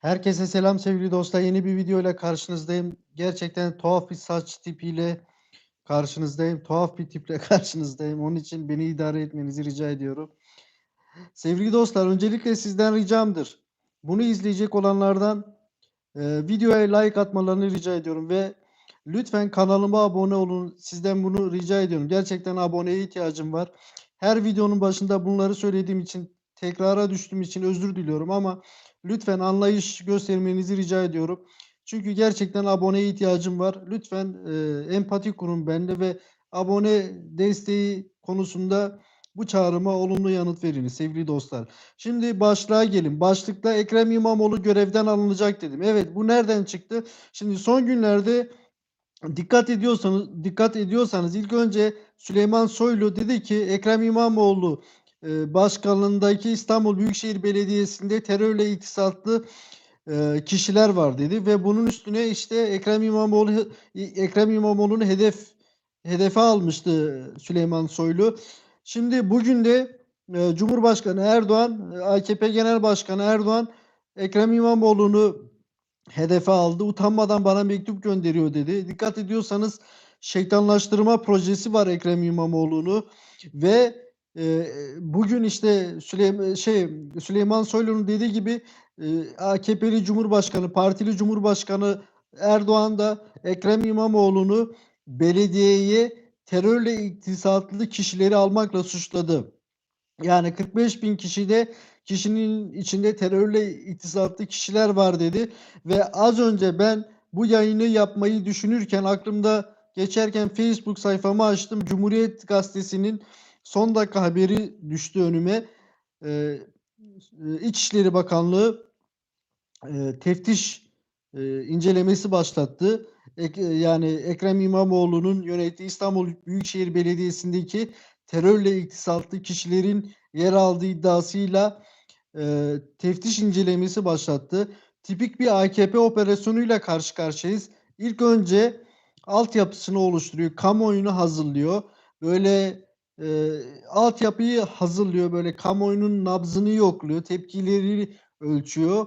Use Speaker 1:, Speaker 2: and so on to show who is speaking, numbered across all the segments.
Speaker 1: Herkese selam sevgili dostlar. Yeni bir video ile karşınızdayım. Gerçekten tuhaf bir saç tipiyle karşınızdayım. Tuhaf bir tiple karşınızdayım. Onun için beni idare etmenizi rica ediyorum. Sevgili dostlar, öncelikle sizden ricamdır. Bunu izleyecek olanlardan e, videoya like atmalarını rica ediyorum ve lütfen kanalıma abone olun. Sizden bunu rica ediyorum. Gerçekten aboneye ihtiyacım var. Her videonun başında bunları söylediğim için tekrara düştüğüm için özür diliyorum ama lütfen anlayış göstermenizi rica ediyorum. Çünkü gerçekten aboneye ihtiyacım var. Lütfen e, empati kurun bende ve abone desteği konusunda bu çağrıma olumlu yanıt veriniz sevgili dostlar. Şimdi başlığa gelin. Başlıkta Ekrem İmamoğlu görevden alınacak dedim. Evet bu nereden çıktı? Şimdi son günlerde dikkat ediyorsanız dikkat ediyorsanız ilk önce Süleyman Soylu dedi ki Ekrem İmamoğlu başkanlığındaki İstanbul Büyükşehir Belediyesi'nde terörle iktisatlı e, kişiler var dedi ve bunun üstüne işte Ekrem İmamoğlu Ekrem İmamoğlu'nu hedef hedefe almıştı Süleyman Soylu. Şimdi bugün de e, Cumhurbaşkanı Erdoğan, AKP Genel Başkanı Erdoğan Ekrem İmamoğlu'nu hedefe aldı. Utanmadan bana mektup gönderiyor dedi. Dikkat ediyorsanız şeytanlaştırma projesi var Ekrem İmamoğlu'nu ve e, bugün işte Süleyman şey Süleyman Soylu'nun dediği gibi e, AKP'li Cumhurbaşkanı, partili Cumhurbaşkanı Erdoğan da Ekrem İmamoğlu'nu belediyeye terörle iktisatlı kişileri almakla suçladı. Yani 45 bin kişide kişinin içinde terörle iktisatlı kişiler var dedi ve az önce ben bu yayını yapmayı düşünürken aklımda geçerken Facebook sayfamı açtım. Cumhuriyet Gazetesi'nin son dakika haberi düştü önüme. Ee, İçişleri Bakanlığı e, teftiş e, incelemesi başlattı. Ek, yani Ekrem İmamoğlu'nun yönettiği İstanbul Büyükşehir Belediyesi'ndeki terörle iktisatlı kişilerin yer aldığı iddiasıyla e, teftiş incelemesi başlattı. Tipik bir AKP operasyonuyla karşı karşıyayız. İlk önce altyapısını oluşturuyor, kamuoyunu hazırlıyor. Böyle e, altyapıyı hazırlıyor, böyle kamuoyunun nabzını yokluyor, tepkileri ölçüyor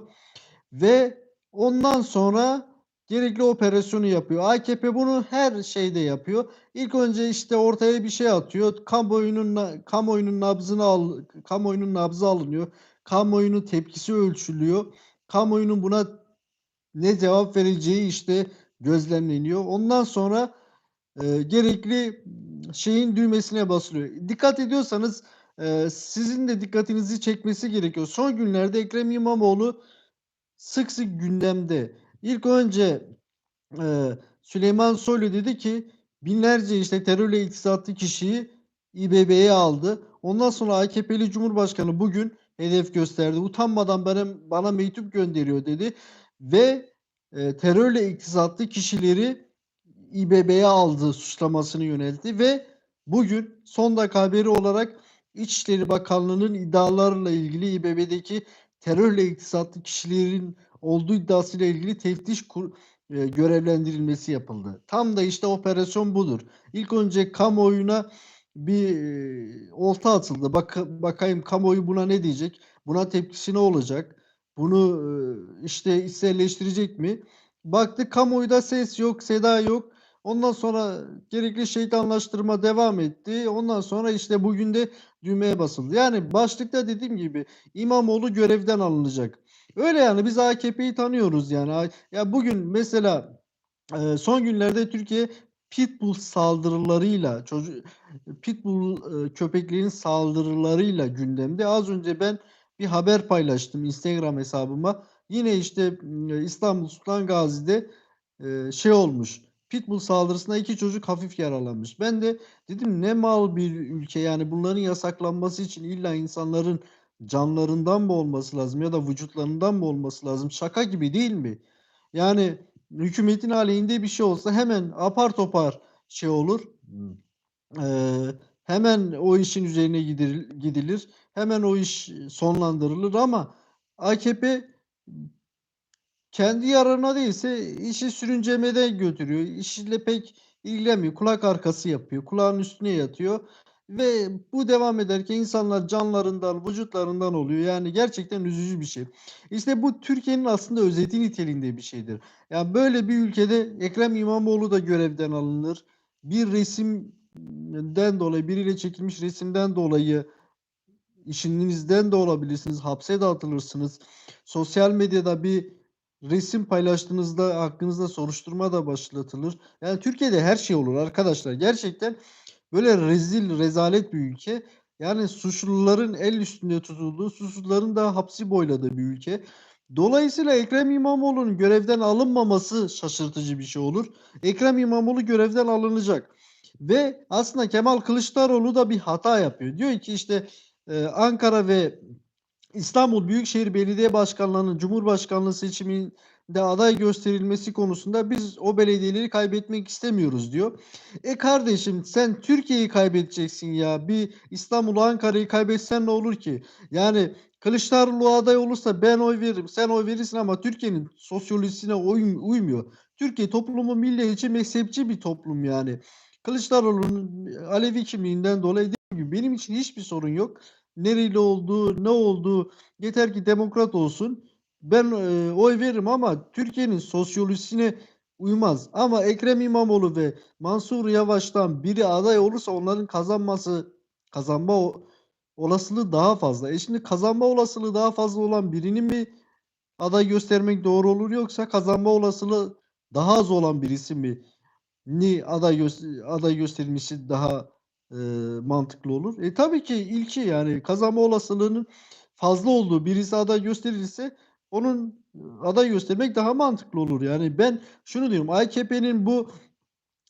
Speaker 1: ve ondan sonra gerekli operasyonu yapıyor. AKP bunu her şeyde yapıyor. İlk önce işte ortaya bir şey atıyor. Kamuoyunun kamuoyunun nabzını al kamuoyunun nabzı alınıyor. Kamuoyunun tepkisi ölçülüyor. Kamuoyunun buna ne cevap vereceği işte gözlemleniyor. Ondan sonra e, gerekli şeyin düğmesine basılıyor. Dikkat ediyorsanız e, sizin de dikkatinizi çekmesi gerekiyor. Son günlerde Ekrem İmamoğlu sık sık gündemde. İlk önce e, Süleyman Soylu dedi ki binlerce işte terörle iktisatlı kişiyi İBB'ye aldı. Ondan sonra AKP'li Cumhurbaşkanı bugün hedef gösterdi. Utanmadan bana, bana mektup gönderiyor dedi. Ve e, terörle iktisatlı kişileri İBB'ye aldığı suçlamasını yöneltti ve bugün son dakika haberi olarak İçişleri Bakanlığı'nın iddialarla ilgili İBB'deki terörle iktisatlı kişilerin olduğu iddiasıyla ilgili teftiş kur, e, görevlendirilmesi yapıldı. Tam da işte operasyon budur. İlk önce kamuoyuna bir e, olta atıldı. Bak, bakayım kamuoyu buna ne diyecek? Buna tepkisi ne olacak? Bunu e, işte içselleştirecek mi? Baktık kamuoyuda ses yok, seda yok. Ondan sonra gerekli şeytanlaştırma devam etti. Ondan sonra işte bugün de düğmeye basıldı. Yani başlıkta dediğim gibi İmamoğlu görevden alınacak. Öyle yani biz AKP'yi tanıyoruz yani. Ya bugün mesela e, son günlerde Türkiye pitbull saldırılarıyla çocuk pitbull e, köpeklerin saldırılarıyla gündemde. Az önce ben bir haber paylaştım Instagram hesabıma. Yine işte İstanbul Sultan Gazi'de e, şey olmuş. Pitbull saldırısında iki çocuk hafif yaralanmış. Ben de dedim ne mal bir ülke yani bunların yasaklanması için illa insanların canlarından mı olması lazım ya da vücutlarından mı olması lazım? Şaka gibi değil mi? Yani hükümetin aleyhinde bir şey olsa hemen apar topar şey olur. Ee, hemen o işin üzerine gidilir, gidilir. Hemen o iş sonlandırılır ama AKP kendi yararına değilse işi sürüncemeden götürüyor. İşle pek ilgilenmiyor. Kulak arkası yapıyor. Kulağın üstüne yatıyor. ve bu devam ederken insanlar canlarından, vücutlarından oluyor. Yani gerçekten üzücü bir şey. İşte bu Türkiye'nin aslında özeti niteliğinde bir şeydir. Ya böyle bir ülkede Ekrem İmamoğlu da görevden alınır. Bir resimden dolayı, biriyle çekilmiş resimden dolayı işinizden de olabilirsiniz, hapse de atılırsınız. Sosyal medyada bir resim paylaştığınızda hakkınızda soruşturma da başlatılır. Yani Türkiye'de her şey olur arkadaşlar. Gerçekten böyle rezil, rezalet bir ülke. Yani suçluların el üstünde tutulduğu, suçluların da hapsi boyladığı bir ülke. Dolayısıyla Ekrem İmamoğlu'nun görevden alınmaması şaşırtıcı bir şey olur. Ekrem İmamoğlu görevden alınacak. Ve aslında Kemal Kılıçdaroğlu da bir hata yapıyor. Diyor ki işte e, Ankara ve İstanbul Büyükşehir Belediye Başkanlığı'nın Cumhurbaşkanlığı seçiminde aday gösterilmesi konusunda biz o belediyeleri kaybetmek istemiyoruz diyor. E kardeşim sen Türkiye'yi kaybedeceksin ya. Bir İstanbul Ankara'yı kaybetsen ne olur ki? Yani Kılıçdaroğlu aday olursa ben oy veririm, sen oy verirsin ama Türkiye'nin sosyolojisine uy- uymuyor. Türkiye toplumu milliyetçi, mezhepçi bir toplum yani. Kılıçdaroğlu'nun Alevi kimliğinden dolayı dediğim gibi benim için hiçbir sorun yok. Nereli olduğu, ne olduğu yeter ki demokrat olsun. Ben e, oy veririm ama Türkiye'nin sosyolojisine uymaz. Ama Ekrem İmamoğlu ve Mansur Yavaş'tan biri aday olursa onların kazanması kazanma olasılığı daha fazla. E şimdi kazanma olasılığı daha fazla olan birini mi aday göstermek doğru olur yoksa kazanma olasılığı daha az olan birisi mi ni aday gö- aday gösterilmesi daha e, mantıklı olur. E tabii ki ilki yani kazanma olasılığının fazla olduğu birisi aday gösterilirse onun aday göstermek daha mantıklı olur. Yani ben şunu diyorum AKP'nin bu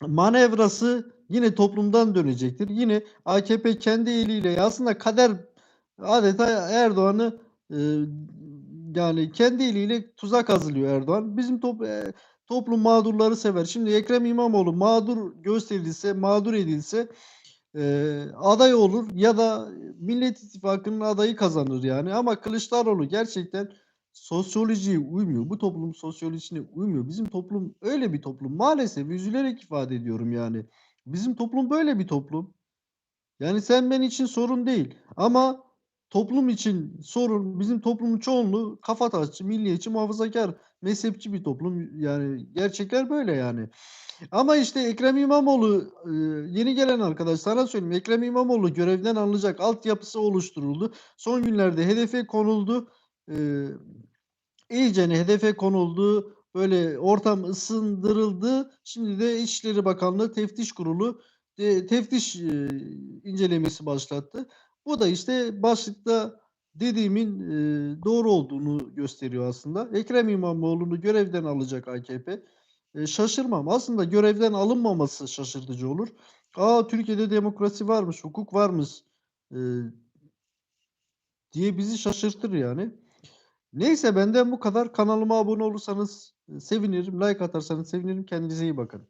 Speaker 1: manevrası yine toplumdan dönecektir. Yine AKP kendi eliyle aslında kader adeta Erdoğan'ı e, yani kendi eliyle tuzak hazırlıyor Erdoğan. Bizim top, e, toplum mağdurları sever. Şimdi Ekrem İmamoğlu mağdur gösterilse, mağdur edilse e, aday olur ya da Millet İttifakı'nın adayı kazanır yani. Ama Kılıçdaroğlu gerçekten sosyolojiye uymuyor. Bu toplum sosyolojisine uymuyor. Bizim toplum öyle bir toplum. Maalesef üzülerek ifade ediyorum yani. Bizim toplum böyle bir toplum. Yani sen ben için sorun değil. Ama toplum için sorun. Bizim toplumun çoğunluğu kafatasçı, milliyetçi, muhafazakar, mezhepçi bir toplum. Yani gerçekler böyle yani. Ama işte Ekrem İmamoğlu e, yeni gelen arkadaş sana söyleyeyim. Ekrem İmamoğlu görevden alınacak altyapısı oluşturuldu. Son günlerde hedefe konuldu. E, iyicene hedefe konuldu. Böyle ortam ısındırıldı. Şimdi de İçişleri Bakanlığı Teftiş Kurulu e, teftiş incelemesi başlattı. Bu da işte başlıkta dediğimin e, doğru olduğunu gösteriyor aslında. Ekrem İmamoğlu'nu görevden alacak AKP. E, şaşırmam. Aslında görevden alınmaması şaşırtıcı olur. Aa Türkiye'de demokrasi varmış, hukuk varmış e, diye bizi şaşırtır yani. Neyse benden bu kadar. Kanalıma abone olursanız sevinirim. Like atarsanız sevinirim. Kendinize iyi bakın.